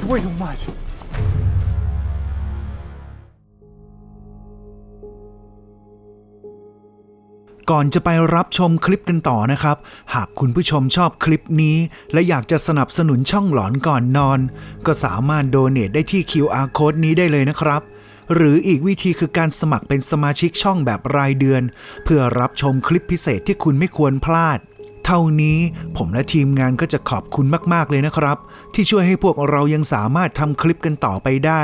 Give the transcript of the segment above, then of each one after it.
Твою мать! ก่อนจะไปรับชมคลิปกันต่อนะครับ หากคุณผู้ชมชอบคลิปนี้ และอยากจะสนับสนุนช่องหลอนก่อนนอน ก็สามารถโดเน a t ได้ที่ QR code นี้ได้เลยนะครับ หรืออีกวิธีคือการสมัครเป็นสมาชิกช่องแบบรายเดือน เพื่อรับชมคลิปพิเศษที่คุณไม่ควรพลาด เท่านี้ผมและทีมงานก็จะขอบคุณมากๆเลยนะครับ ที่ช่วยให้พวกเรายังสามารถทำคลิปกันต่อไปได้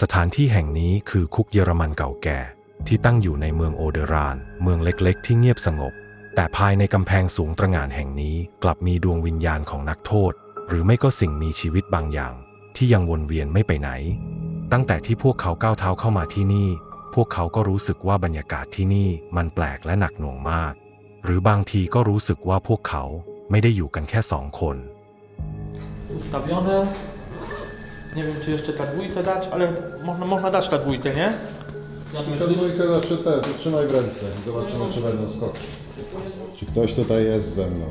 สถานที่แห่งนี้คือคุกเยอรมันเก่าแก่ ที่ตั้งอยู่ในเมืองโอเดราน เมืองเล็กๆ ที่เงียบสงบ แต่ภายในกำแพงสูงตระหง่านแห่งนี้ กลับมีดวงวิญญาณของนักโทษ หรือไม่ก็สิ่งมีชีวิตบางอย่าง ที่ยังวนเวียนไม่ไปไหน ตั้งแต่ที่พวกเขาก้าวเท้าเข้ามาที่นี่ พวกเขาก็รู้สึกว่าบรรยากาศที่นี่มันแปลกและหนักหน่วงมาก หรือบางทีก็รู้สึกว่าพวกเขาไม่ได้อยู่กันแค่สองคน ustawione. Nie wiem, czy jeszcze ta dwójkę dać, ale można, można dać ta dwójkę, nie? Jak To myślisz? dwójkę zawsze te, to trzymaj w ręce i zobaczymy, czy będą skoki. Czy ktoś tutaj jest ze mną?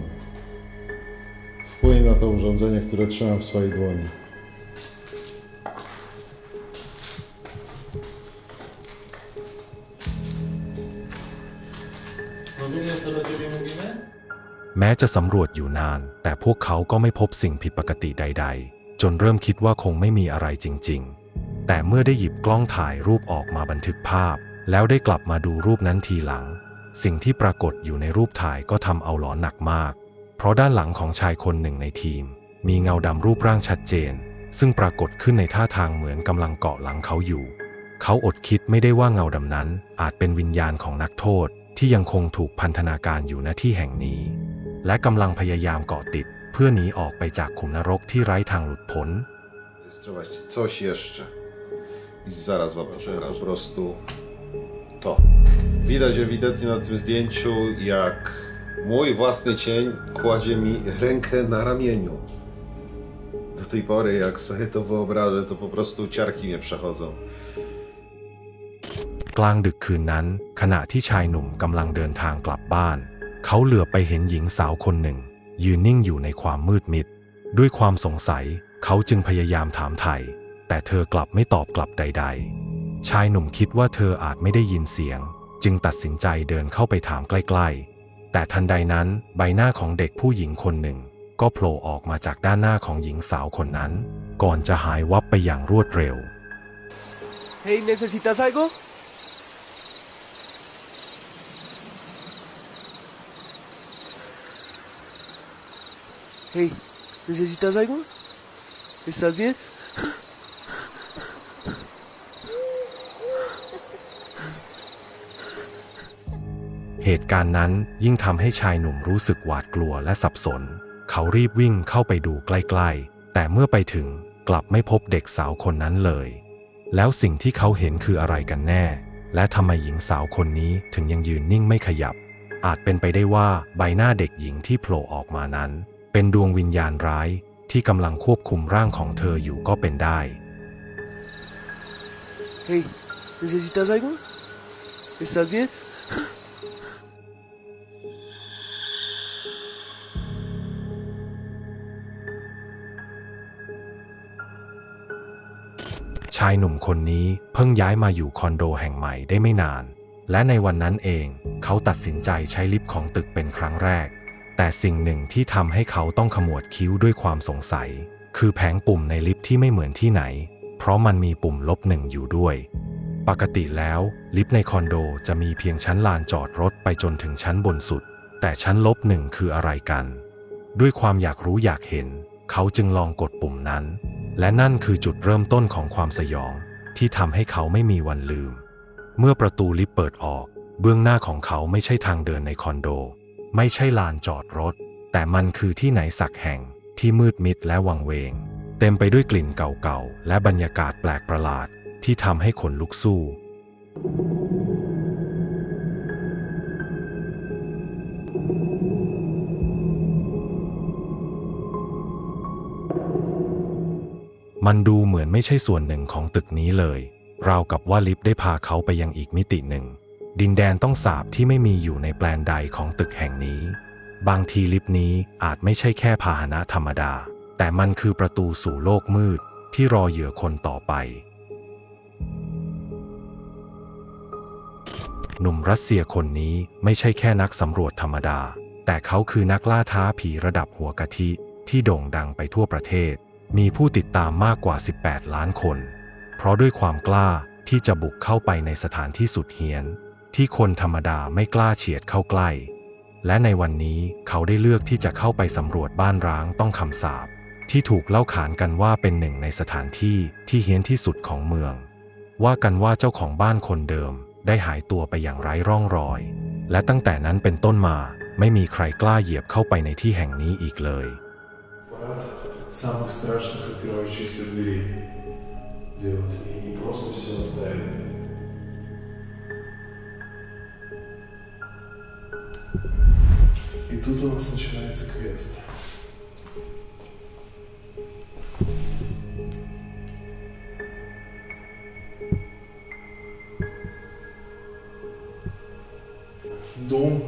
Wpłyń na to urządzenie, które trzymam w swojej dłoni. แม้จะสำรวจอยู่นาน แต่พวกเขาก็ไม่พบสิ่งผิดปกติใด ๆ จนเริ่มคิดว่าคงไม่มีอะไรจริง ๆ แต่เมื่อได้หยิบกล้องถ่ายรูปออกมาบันทึกภาพ แล้วได้กลับมาดูรูปนั้นทีหลัง สิ่งที่ปรากฏอยู่ในรูปถ่ายก็ทำเอาหลอนหนักมาก เพราะด้านหลังของชายคนหนึ่งในทีม มีเงาดำรูปร่างชัดเจน ซึ่งปรากฏขึ้นในท่าทางเหมือนกำลังเกาะหลังเขาอยู่ เขาอดคิดไม่ได้ว่าเงาดำนั้น อาจเป็นวิญญาณของนักโทษที่ยังคงถูกพันธนาการอยู่ณที่แห่งนี้ และกำลังพยายามเกาะติด เพื่อหนีออกไปจากขุมนรกที่ไร้ทางหลุดพ้น Rejestrować coś jeszcze. I zaraz wam pokażę po prostu to. Widać ewidentnie na tym zdjęciu, jak mój własny cień kładzie mi rękę na ramieniu. Do tej pory, jak sobie to wyobrażę, to po prostu ciarki mnie przechodzą. กลางดึกคืนนั้น ขณะที่ชายหนุ่มกำลังเดินทางกลับบ้าน เขาเหลือบไปเห็นหญิงสาวคนหนึ่ง ยืนนิ่งอยู่ในความมืดมิด ด้วยความสงสัยเขาจึงพยายามถามไถ่แต่เธอกลับไม่ตอบกลับใด ๆ ชายหนุ่มคิดว่าเธออาจไม่ได้ยินเสียง จึงตัดสินใจเดินเข้าไปถามใกล้ๆ แต่ทันใดนั้นใบหน้าของเด็กผู้หญิงคนหนึ่ง ก็โผล่ออกมาจากด้านหน้าของหญิงสาวคนนั้น ก่อนจะหายวับไปอย่างรวดเร็ว Hey, ¿necesitas algo? Hey, ¿necesitas algo? ¿Estás bien? เหตุการณ์นั้นยิ่งทำให้ชายหนุ่มรู้สึกหวาดกลัวและสับสน เขารีบวิ่งเข้าไปดูใกล้ๆ แต่เมื่อไปถึงกลับไม่พบเด็กสาวคนนั้นเลย แล้วสิ่งที่เขาเห็นคืออะไรกันแน่ และทำไมหญิงสาวคนนี้ถึงยังยืนนิ่งไม่ขยับ อาจเป็นไปได้ว่าใบหน้าเด็กหญิงที่โผล่ออกมานั้น เป็นดวงวิญญาณร้ายที่กำลังควบคุมร่างของเธออยู่ก็เป็นได้ Hey, ¿necesitas algo? ¿Estás bien? ชายหนุ่มคนนี้เพิ่งย้ายมาอยู่คอนโดแห่งใหม่ได้ไม่นาน และในวันนั้นเองเขาตัดสินใจใช้ลิฟต์ของตึกเป็นครั้งแรก แต่สิ่งหนึ่งที่ทำให้เขาต้องขมวดคิ้วด้วยความสงสัย คือแผงปุ่มในลิฟต์ที่ไม่เหมือนที่ไหน เพราะมันมีปุ่มลบหนึ่งอยู่ด้วย ปกติแล้วลิฟต์ในคอนโดจะมีเพียงชั้นลานจอดรถไปจนถึงชั้นบนสุด แต่ชั้นลบหนึ่งคืออะไรกัน ด้วยความอยากรู้อยากเห็น เขาจึงลองกดปุ่มนั้น และนั่นคือจุดเริ่มต้นของความสยอง ที่ทำให้เขาไม่มีวันลืม เมื่อประตูลิฟต์เปิดออก เบื้องหน้าของเขาไม่ใช่ทางเดินในคอนโด ไม่ใช่ลานจอดรถ แต่มันคือที่ไหนสักแห่งที่มืดมิดและวังเวง เต็มไปด้วยกลิ่นเก่าๆ และบรรยากาศแปลกประหลาดที่ทำให้ขนลุกสู้มันดูเหมือนไม่ใช่ส่วนหนึ่งของตึกนี้เลย ราวกับว่าลิฟต์ได้พาเขาไปยังอีกมิติหนึ่ง ดินแดนต้องสาบที่ไม่มีอยู่ในแปลนใดของตึกแห่งนี้ บางทีลิฟต์นี้อาจไม่ใช่แค่พาหนะธรรมดา แต่มันคือประตูสู่โลกมืดที่รอเหยื่อคนต่อไป หนุ่มรัสเซียคนนี้ไม่ใช่แค่นักสำรวจธรรมดา แต่เขาคือนักล่าท้าผีระดับหัวกะทิที่โด่งดังไปทั่วประเทศ มีผู้ติดตามมากกว่า 18 ล้านคน เพราะด้วยความกล้าที่จะบุกเข้าไปในสถานที่สุดเฮี้ยน ที่คนธรรมดาไม่กล้าเฉียดเข้าใกล้ และในวันนี้เขาได้เลือกที่จะเข้าไปสำรวจบ้านร้างต้องคำสาปที่ถูกเล่าขานกันว่าเป็นหนึ่งในสถานที่ที่เฮี้ยนที่สุดของเมือง ว่ากันว่าเจ้าของบ้านคนเดิมได้หายตัวไปอย่างไร้ร่องรอย และตั้งแต่นั้นเป็นต้นมาไม่มีใครกล้าเหยียบเข้าไปในที่แห่งนี้อีกเลย Парад самых страшных открывающихся дверей делать и не просто все оставить. И тут у нас начинается квест. Дом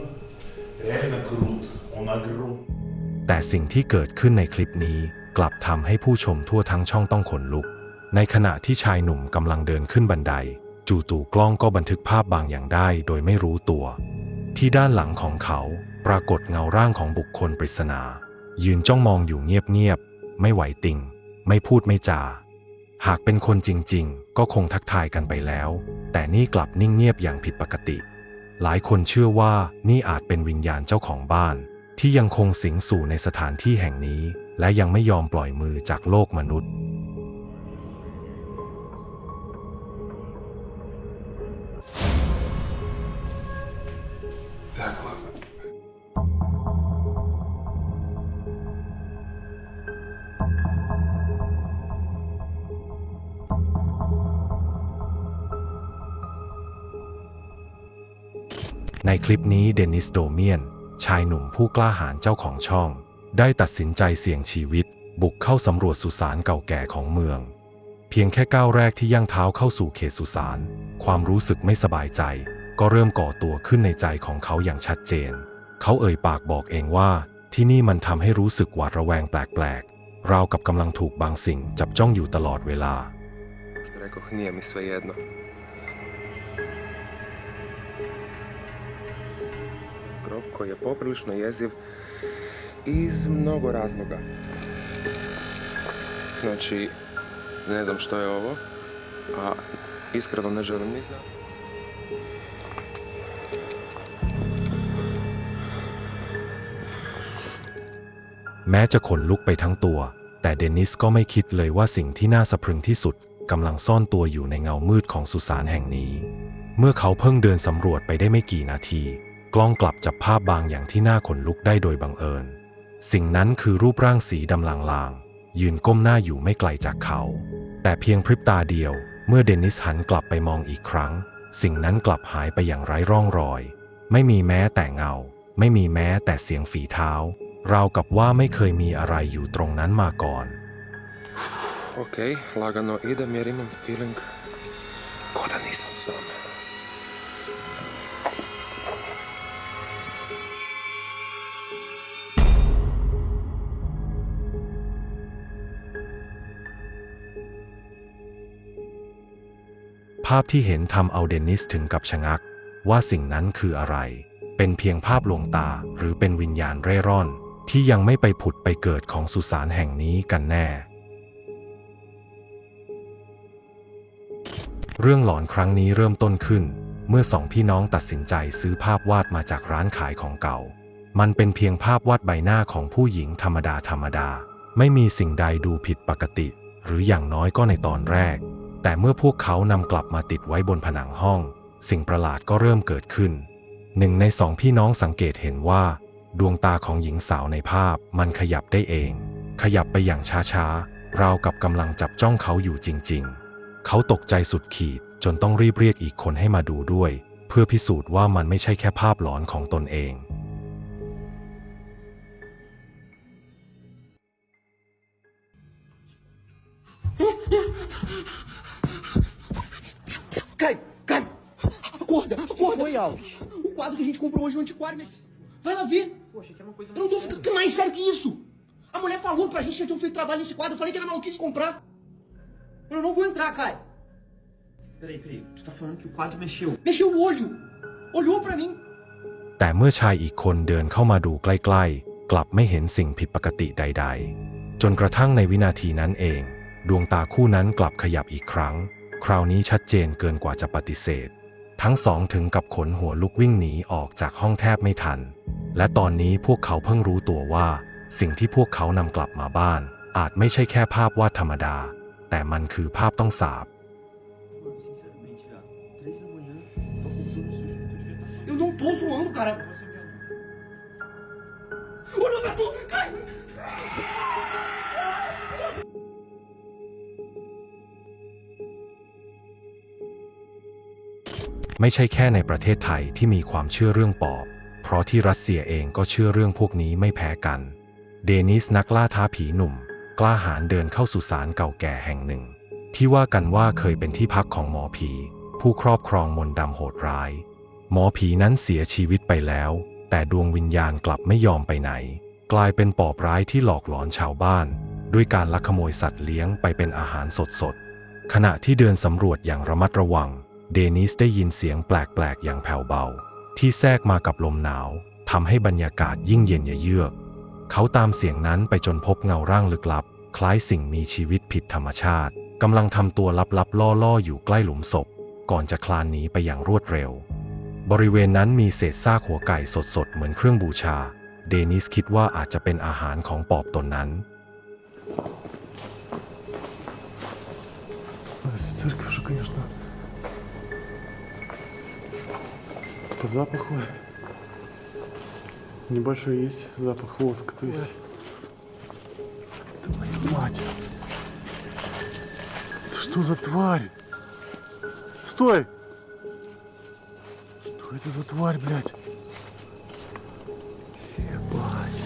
реально крут, он огромный. แต่สิ่งที่เกิดขึ้นในคลิปนี้ กลับทำให้ผู้ชมทั่วทั้งช่องต้องขนลุก ในขณะที่ชายหนุ่มกำลังเดินขึ้นบันได จู่ๆกล้องก็บันทึกภาพบางอย่างได้โดยไม่รู้ตัว ที่ด้านหลังของเขาปรากฏเงาร่างของบุคคลปริศนา ยืนจ้องมองอยู่เงียบๆ ไม่ไหวติง ไม่พูดไม่จา หากเป็นคนจริงๆ ก็คงทักทายกันไปแล้ว แต่นี่กลับนิ่งเงียบอย่างผิดปกติ หลายคนเชื่อว่านี่อาจเป็นวิญญาณเจ้าของบ้าน ที่ยังคงสิงสู่ในสถานที่แห่งนี้ และยังไม่ยอมปล่อยมือจากโลกมนุษย์ ในคลิปนี้เดนิสโดเมียน ชายหนุ่มผู้กล้าหาญเจ้าของช่อง ได้ตัดสินใจเสี่ยงชีวิต บุกเข้าสำรวจสุสานเก่าแก่ของเมือง เพียงแค่ก้าวแรกที่ย่างเท้าเข้าสู่เขตสุสาน ความรู้สึกไม่สบายใจ ก็เริ่มก่อตัวขึ้นในใจของเขาอย่างชัดเจน เขาเอ่ยปากบอกเองว่า ที่นี่มันทำให้รู้สึกหวาดระแวงแปลกๆราวกับกำลังถูกบางสิ่งจับจ้องอยู่ตลอดเวลา koji je poprilično jeziv iz mnogo razloga. Znači, ne znam što je ovo, a iskreno ne želim ni znati. แม้จะขนลุกไปทั้งตัว แต่เดนิสก็ไม่คิดเลยว่าสิ่งที่น่าสะพรึงที่สุดกำลังซ่อนตัวอยู่ในเงามืดของสุสานแห่งนี้ เมื่อเขาเพิ่งเดินสำรวจไปได้ไม่กี่นาที กล้องกลับจับภาพบางอย่างที่น่าขนลุกได้โดยบังเอิญ สิ่งนั้นคือรูปร่างสีดำลางๆ ยืนก้มหน้าอยู่ไม่ไกลจากเขา แต่เพียงพริบตาเดียว เมื่อเดนิสหันกลับไปมองอีกครั้ง สิ่งนั้นกลับหายไปอย่างไร้ร่องรอย ไม่มีแม้แต่เงา ไม่มีแม้แต่เสียงฝีเท้า ราวกับว่าไม่เคยมีอะไรอยู่ตรงนั้นมาก่อน Ok, lagano idem jer imam feeling ko da nisam sam. ภาพที่เห็นทำเอาเดนิสถึงกับชะงัก ว่าสิ่งนั้นคืออะไร เป็นเพียงภาพลวงตาหรือเป็นวิญญาณเร่ร่อน ที่ยังไม่ไปผุดไปเกิดของสุสานแห่งนี้กันแน่ เรื่องหลอนครั้งนี้เริ่มต้นขึ้น เมื่อสองพี่น้องตัดสินใจซื้อภาพวาดมาจากร้านขายของเก่า มันเป็นเพียงภาพวาดใบหน้าของผู้หญิงธรรมดาธรรมดา ไม่มีสิ่งใดดูผิดปกติ หรืออย่างน้อยก็ในตอนแรก แต่เมื่อพวกเขานำกลับมาติดไว้บนผนังห้อง สิ่งประหลาดก็เริ่มเกิดขึ้น หนึ่งในสองพี่น้องสังเกตเห็นว่า ดวงตาของหญิงสาวในภาพมันขยับได้เอง ขยับไปอย่างช้าๆ ราวกับกำลังจับจ้องเขาอยู่จริงๆ เขาตกใจสุดขีดจนต้องรีบเรียกอีกคนให้มาดูด้วย เพื่อพิสูจน์ว่ามันไม่ใช่แค่ภาพหลอนของตนเอง Cai, cai. Acorda, acorda. Foi, Alves? O quadro que a gente comprou hoje no antiquário, né? Vai lá ver. Poxa, que é uma coisa mais Eu não dou séria. mais sério que isso. A mulher falou pra gente que tinha feito trabalho nesse quadro. Eu falei que era maluquice comprar. Eu não vou entrar, Kai. Peraí, peraí. Tu tá falando que o quadro mexeu? Mexeu o olho. Olhou pra mim. แต่เมื่อชายอีกคนเดินเข้ามาดูใกล้ๆ กลับไม่เห็นสิ่งผิดปกติใด ๆ จนกระทั่งในวินาทีนั้นเอง ดวงตาคู่นั้นกลับขยับอีกครั้ง คราวนี้ชัดเจนเกินกว่าจะปฏิเสธ ทั้งสองถึงกับขนหัวลุกวิ่งหนีออกจากห้องแทบไม่ทัน และตอนนี้พวกเขาเพิ่งรู้ตัวว่า สิ่งที่พวกเขานำกลับมาบ้าน อาจไม่ใช่แค่ภาพวาดธรรมดา แต่มันคือภาพต้องสาบ Mano, sinceramente, velho. Três da manhã, tô com tudo sujo. Tu devia estar Eu não tô zoando, cara. Você me ama. Olha pra tu! Cai! ไม่ใช่แค่ในประเทศไทยที่มีความเชื่อเรื่องปอบ เพราะที่รัสเซียเองก็เชื่อเรื่องพวกนี้ไม่แพ้กัน เดนิสนักล่าท้าผีหนุ่ม กล้าหาญเดินเข้าสุสานเก่าแก่แห่งหนึ่ง ที่ว่ากันว่าเคยเป็นที่พักของหมอผี ผู้ครอบครองมนต์ดำโหดร้าย หมอผีนั้นเสียชีวิตไปแล้ว แต่ดวงวิญญาณกลับไม่ยอมไปไหน กลายเป็นปอบร้ายที่หลอกหลอนชาวบ้าน ด้วยการลักขโมยสัตว์เลี้ยงไปเป็นอาหารสดๆขณะที่เดินสำรวจอย่างระมัดระวัง เดนิสได้ยินเสียงแปลกๆ อย่างแผ่วเบา ที่แทรกมากับลมหนาวทำให้บรรยากาศยิ่งเย็นเยือก เขาตามเสียงนั้นไปจนพบเงาร่างลึกลับ คล้ายสิ่งมีชีวิตผิดธรรมชาติกำลังทำตัวลับๆ ล่อๆ อยู่ใกล้หลุมศพ ก่อนจะคลานหนีไปอย่างรวดเร็ว บริเวณนั้นมีเศษซากหัวไก่สดๆ เหมือนเครื่องบูชา เดนิสคิดว่าอาจจะเป็นอาหารของปอบตนนั้น Церковь же, конечно. По запаху небольшой есть запах воска, то есть... Твою мать! Это Что за тварь? Стой! Что это за тварь, блядь? Ебать.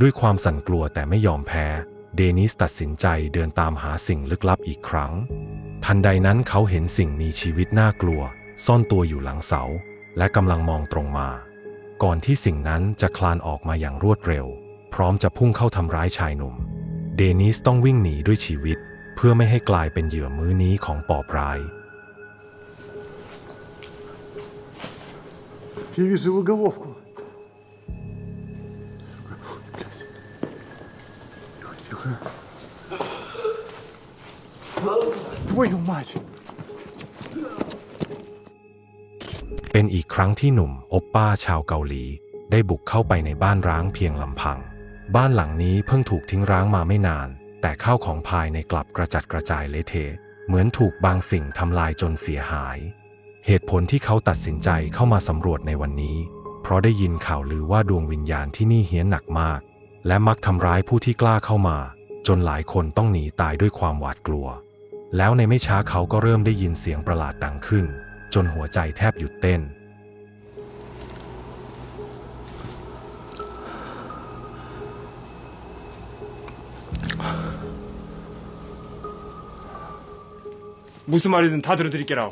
ด้วยความสั่นกลัวแต่ไม่ยอมแพ้ เดนิสตัดสินใจเดินตามหาสิ่งลึกลับอีกครั้ง ทันใดนั้นเขาเห็นสิ่งมีชีวิตน่ากลัว ซ่อนตัวอยู่หลังเสา และกำลังมองตรงมา ก่อนที่สิ่งนั้นจะคลานออกมาอย่างรวดเร็ว พร้อมจะพุ่งเข้าทำร้ายชายหนุ่ม เดนิสต้องวิ่งหนีด้วยชีวิต เพื่อไม่ให้กลายเป็นเหยื่อมื้อนี้ของปอบร้าย Я вижу его головку. Твою мать! เป็นอีกครั้งที่หนุ่มโอปป้าชาวเกาหลี ได้บุกเข้าไปในบ้านร้างเพียงลำพัง บ้านหลังนี้เพิ่งถูกทิ้งร้างมาไม่นาน แต่ข้าวของภายในกลับกระจัดกระจายเละเทะ เหมือนถูกบางสิ่งทำลายจนเสียหาย เหตุผลที่เขาตัดสินใจเข้ามาสำรวจในวันนี้ เพราะได้ยินข่าวลือว่าดวงวิญญาณที่นี่เฮี้ยนหนักมาก และมักทำร้ายผู้ที่กล้าเข้ามา จนหลายคนต้องหนีตายด้วยความหวาดกลัว แล้วในไม่ช้าเขาก็เริ่มได้ยินเสียงประหลาดดังขึ้น จนหัวใจแทบหยุดเต้น 무슨 말이든 다 들어드릴게라.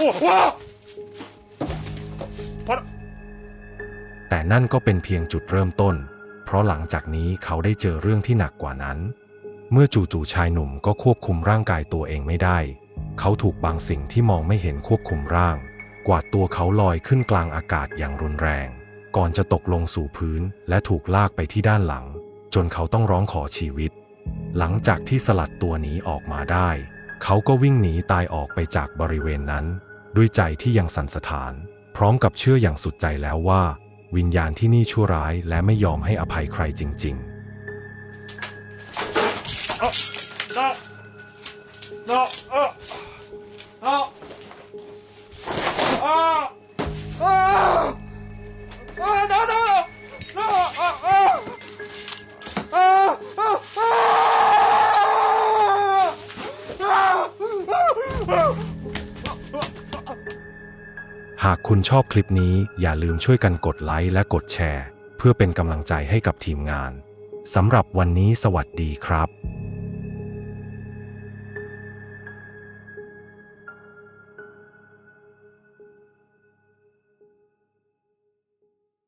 오, 와! 바로 แต่นั่นก็เป็นเพียงจุดเริ่มต้น เพ ราะหลังจากนี้เขาได้เจอเรื่องที่หนักกว่านั้น เมื่อจู่ๆชายหนุ่มก็ควบคุมร่างกายตัวเองไม่ได้ เขาถูกบางสิ่งที่มองไม่เห็นควบคุมร่าง กวาดตัวเขาลอยขึ้นกลางอากาศอย่างรุนแรง ก่อนจะตกลงสู่พื้นและถูกลากไปที่ด้านหลัง จนเขาต้องร้องขอชีวิต หลังจากที่สลัดตัวหนีออกมาได้ เขาก็วิ่งหนีตายออกไปจากบริเวณนั้น ด้วยใจที่ยังสั่นสะท้าน พร้อมกับเชื่ออย่างสุดใจแล้วว่า วิญญาณที่นี่ชั่วร้ายและไม่ยอมให้อภัยใครจริง ๆ啊啊啊！等等等！啊啊啊！ หากคุณชอบคลิปนี้อย่าลืมช่วยกันกดไลค์และกดแชร์ เพื่อเป็นกำลังใจให้กับทีมงานสำหรับวันนี้สวัสดีครับ